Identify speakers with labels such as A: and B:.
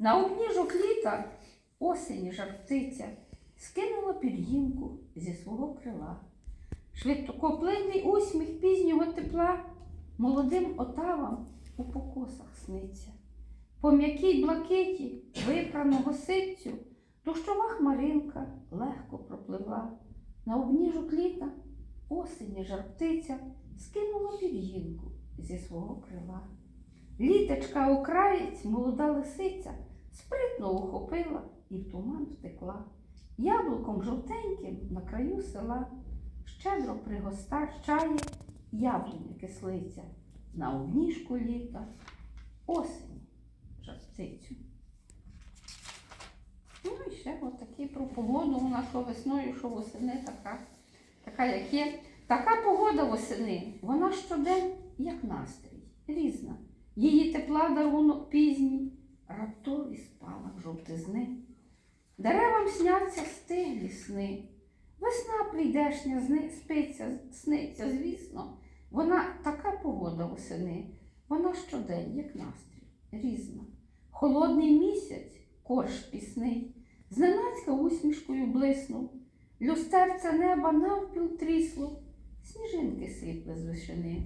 A: На обніжок літа осені жар птиця скинула пір'їнку зі свого крила. Швидкоплинний усміх пізнього тепла молодим отавам у покосах сниться. По м'якій блакиті випраного ситцю дощова хмаринка легко пропливла. На обніжок літа осені жарптиця скинула пір'їнку зі свого крила. Літочка окраєць, молода лисиця, спритно ухопила і в туман втекла. Яблуком жовтеньким на краю села щедро пригостачає яблуня кислиця на обніжку літа осені жарптицю. Ну і ще отакі про погоду. Вона що весною, що восени така, така як є. Така погода восени, вона щодень, як настрій, різна. Її тепла дарунок пізній, раптовий спалах жовтизни. Деревам сняться стиглі сни. Весна прийдешня зни, спиться, сниться, звісно. Вона така погода восени, вона щодень, як настрій, різна. Холодний місяць, корж пісний, зненацька усмішкою блиснув, люстерця неба навпіл трісло, сніжинки сипле з вишини.